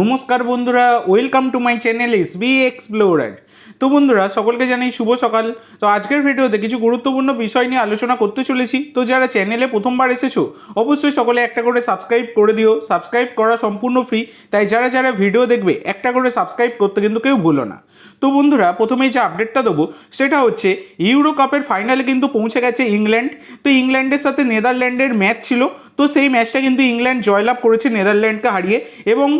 নমস্কার বন্ধুরা welcome to my channel S B explorer তো বন্ধুরা, সকলকে জানাই শুভ সকাল। তো আজকের ভিডিওতে কিছু গুরুত্বপূর্ণ বিষয় নিয়ে আলোচনা করতে চলেছি। তো যারা চ্যানেলে প্রথমবার এসেছ, অবশ্যই সকলে একটা করে সাবস্ক্রাইব করে দিও। সাবস্ক্রাইব করা সম্পূর্ণ ফ্রি তাই যারা যারা ভিডিও দেখবে, একটা করে সাবস্ক্রাইব করতে কিন্তু কেউ ভুলো না। তো বন্ধুরা, প্রথমেই যে আপডেটটা দেবো, সেটা হচ্ছে ইউরো কাপের ফাইনালে কিন্তু পৌঁছে গেছে ইংল্যান্ড তো ইংল্যান্ডের সাথে নেদারল্যান্ডের ম্যাচ ছিল। তো সেই ম্যাচটা কিন্তু ইংল্যান্ড জয়লাভ করেছে নেদারল্যান্ডকে হারিয়ে। এবং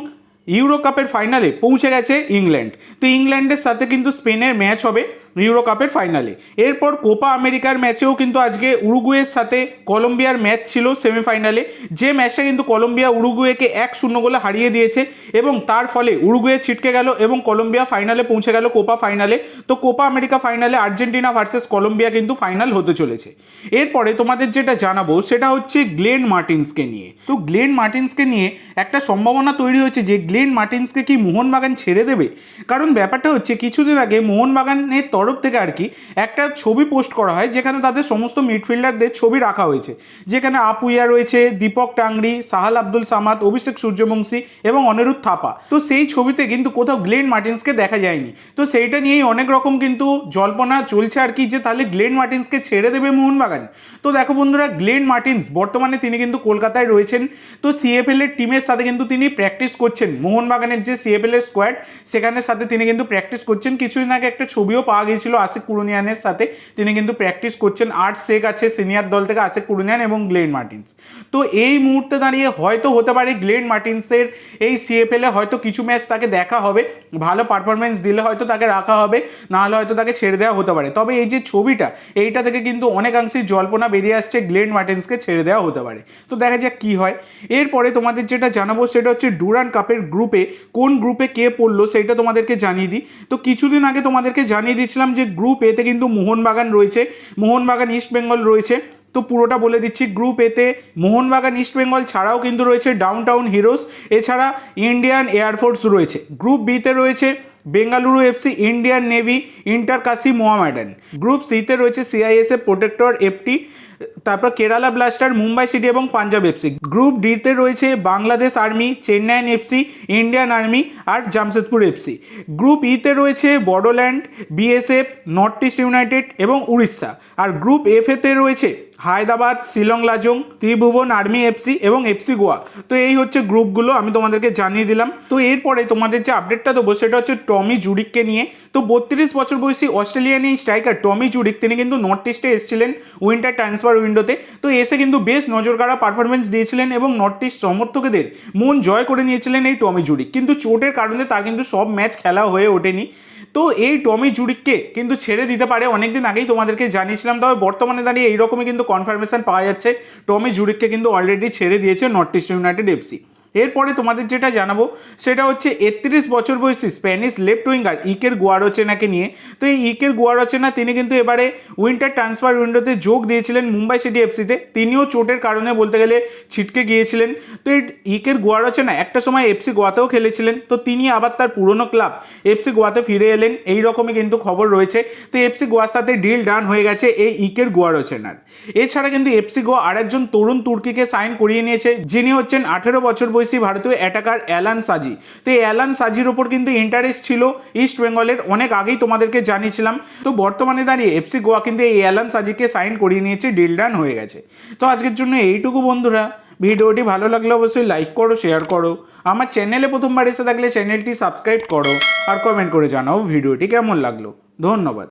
ইউরো কাপের ফাইনালে পৌঁছে গেছে ইংল্যান্ড। তো ইংল্যান্ডের সাথে কিন্তু স্পেনের ম্যাচ হবে। ইউরো কাপের ফাইনালে। এরপর কোপা আমেরিকার ম্যাচেও কিন্তু আজকে উরুগুয়ের সাথে কলম্বিয়ার ম্যাচ ছিল সেমিফাইনালে। যে ম্যাচটা কিন্তু কলম্বিয়া উরুগুয়েকে এক শূন্য গোলে হারিয়ে দিয়েছে এবং তার ফলে উরুগুয়ে ছিটকে গেল এবং কলম্বিয়া ফাইনালে পৌঁছে গেল কোপা ফাইনালে। তো কোপা আমেরিকা ফাইনালে আর্জেন্টিনা ভার্সেস কলম্বিয়া কিন্তু ফাইনাল হতে চলেছে। এরপরে তোমাদের যেটা জানাব সেটা হচ্ছে গ্লেন মার্টিন্সকে নিয়ে। তো গ্লেন মার্টিন্সকে নিয়ে একটা সম্ভাবনা তৈরি হয়েছে যে গ্লেন মার্টিন্সকে কি মোহনবাগান ছেড়ে দেবে? কারণ ব্যাপারটা হচ্ছে, কিছুদিন আগে মোহনবাগানের থেকে আর কি একটা ছবি পোস্ট করা হয়, যেখানে তাদের সমস্ত মিডফিল্ডারদের ছবি রাখা হয়েছে। যেখানে আপুইয়া রয়েছে, দীপক টাংরি, সাহাল আব্দুল সামাদ, অভিষেক সূর্যবংশী এবং অনিরুদ্ধ থাপা। তো সেই ছবিতে কিন্তু কোথাও গ্লেন মার্টিন্সকে দেখা যায়নি। তো সেইটা নিয়েই অনেক রকম কিন্তু জল্পনা চলছে আর কি, যে তাহলে গ্লেন মার্টিন্সকে ছেড়ে দেবে মোহনবাগান। তো দেখো বন্ধুরা, গ্লেন মার্টিন্স বর্তমানে তিনি কিন্তু কলকাতায় রয়েছেন। তো সিএফএল এর টিমের সাথে কিন্তু তিনি প্র্যাকটিস করছেন। মোহনবাগানের যে সিএফএল এর স্কোয়াড সেখানের সাথে তিনি কিন্তু প্র্যাকটিস করছেন। কিছুদিন আগে একটা ছবিও পাওয়া গিয়েছিল আশিক কুরুনিয়ানের সাথে। তিনি কিন্তু প্র্যাকটিস করছেন। আট শেখ আছে সিনিয়র দল থেকে আশিক কুরুনিয়ান এবং গ্লেন মার্টিন্স। তো এই মুহূর্তে দাঁড়িয়ে হয়তো হতে পারে গ্লেন মার্টিন্সের এই সিএফএল হয়তো কিছু ম্যাচ তাকে দেখা হবে। ভালো পারফরমেন্স দিলে হয়তো তাকে রাখা হবে। নাহলে হয়তো তাকে ছেড়ে দেওয়া হতে পারে। তবে এই যে ছবিটা, এইটা থেকে কিন্তু অনেকাংশেই জল্পনা বেরিয়ে আসছে গ্লেন মার্টিন্সকে ছেড়ে দেওয়া হতে পারে। তো দেখা যাক কী হয়। এরপরে তোমাদের যেটা জানাব সেটা হচ্ছে ডুরান কাপের গ্রুপে কোন গ্রুপে কে পড়ল সেটা তোমাদেরকে জানিয়ে দিই। তো কিছুদিন আগে তোমাদেরকে জানিয়ে দিয়েছিলাম যে গ্রুপ এতে কিন্তু মোহনবাগান রয়েছে, মোহনবাগান ইস্ট বেঙ্গল রয়েছে। তো পুরোটা বলে দিচ্ছি গ্রুপ এতে মোহনবাগান ইস্ট বেঙ্গল ছাড়াও কিন্তু রয়েছে ডাউন টাউন হিরোস এছাড়া ইন্ডিয়ান এয়ারফোর্স রয়েছে। গ্রুপ বিতে রয়েছে Bengaluru FC Indian navy inter Kashi Mohammedan group সিতে রয়েছে সিআইএসএফ প্রোটেক্টর এফটি তারপর কেরালা ব্লাস্টার, মুম্বাই সিটি এবং পাঞ্জাব এফসি। গ্রুপ ডিতে রয়েছে Bangladesh army Chennaiyin FC, Indian army আর জামশেদপুর এফসি। গ্রুপ ইতে রয়েছে Bodoland, BSF, north east united এবং উড়িষ্যা। আর গ্রুপ এফ এতে রয়েছে হায়দ্রাবাদ, শিলং, লাজং, ত্রিভুবন, আর্মি এফসি এবং এফসি গোয়া। তো এই হচ্ছে গ্রুপগুলো আমি তোমাদেরকে জানিয়ে দিলাম। তো এরপরে তোমাদের যে আপডেটটা দেবো সেটা হচ্ছে টমি জুরিককে নিয়ে। তো বত্রিশ বছর বয়সী অস্ট্রেলিয়ান এই স্ট্রাইকার টমি জুরিক, তিনি কিন্তু নর্থ ইস্টে এসেছিলেন উইন্টার ট্রান্সফার উইন্ডোতে তো এসে কিন্তু বেশ নজর কাড়া পারফরমেন্স দিয়েছিলেন এবং নর্থ ইস্ট সমর্থকদের মন জয় করে নিয়েছিলেন এই টমি জুরিক কিন্তু চোটের কারণে তার কিন্তু সব ম্যাচ খেলা হয়ে ওঠেনি। তো এই টমি জুরিককে কিন্তু ছেড়ে দিতে পারে, অনেকদিন আগেই তোমাদেরকে জানিয়েছিলাম, তবে বর্তমানে দাঁড়িয়ে এইরকমই কিন্তু কনফার্মেশন পাওয়া যাচ্ছে। টমি জুরিককে কিন্তু অলরেডি ছেড়ে দিয়েছে নর্থ ইস্ট ইউনাইটেড এফসি এরপরে তোমাদের যেটা জানাব, সেটা হচ্ছে একত্রিশ বছর বয়সী স্প্যানিশ লেফট উইঙ্গার ইকের গোয়ারোচেনাকে নিয়ে। তো এই ইকের গোয়ারোচেনা, তিনি কিন্তু এবারে উইন্টার ট্রান্সফার উইন্ডোতে যোগ দিয়েছিলেন মুম্বাই সিটি এফসিতে। তিনিও চোটের কারণে বলতে গেলে ছিটকে গিয়েছিলেন। তো এই ইকের গোয়ারোচেনা একটা সময় এফসি গোয়াতেও খেলেছিলেন। তো তিনি আবার তার পুরনো ক্লাব এফসি গোয়াতে ফিরে এলেন। এই রকমই কিন্তু খবর রয়েছে। তো এফসি গোয়ার সাথে ডিল ডান হয়ে গেছে এই ইকের গোয়ারোচেনার। এছাড়া কিন্তু এফসি গোয়া আরেকজন তরুণ তুর্কিকে সাইন করিয়ে নিয়েছে, যিনি হচ্ছেন আঠেরো বছর বয়সী ভারতীয় অ্যাটাকার অ্যালান সাজি। তো এই অ্যালান সাজির ওপর কিন্তু ইন্টারেস্ট ছিল ইস্ট বেঙ্গলের অনেক আগেই তোমাদেরকে জানিয়েছিলাম। তো বর্তমানে দাঁড়িয়ে এফসি গোয়া কিন্তু এই অ্যালান সাজিকে সাইন করিয়ে নিয়েছে ডিল ডান হয়ে গেছে। তো আজকের জন্য এইটুকু বন্ধুরা। ভিডিওটি ভালো লাগলে অবশ্যই লাইক করো শেয়ার করো। আমার চ্যানেলে প্রথমবার এসে থাকলে চ্যানেলটি সাবস্ক্রাইব করো আর কমেন্ট করে জানাও ভিডিওটি কেমন লাগল। ধন্যবাদ।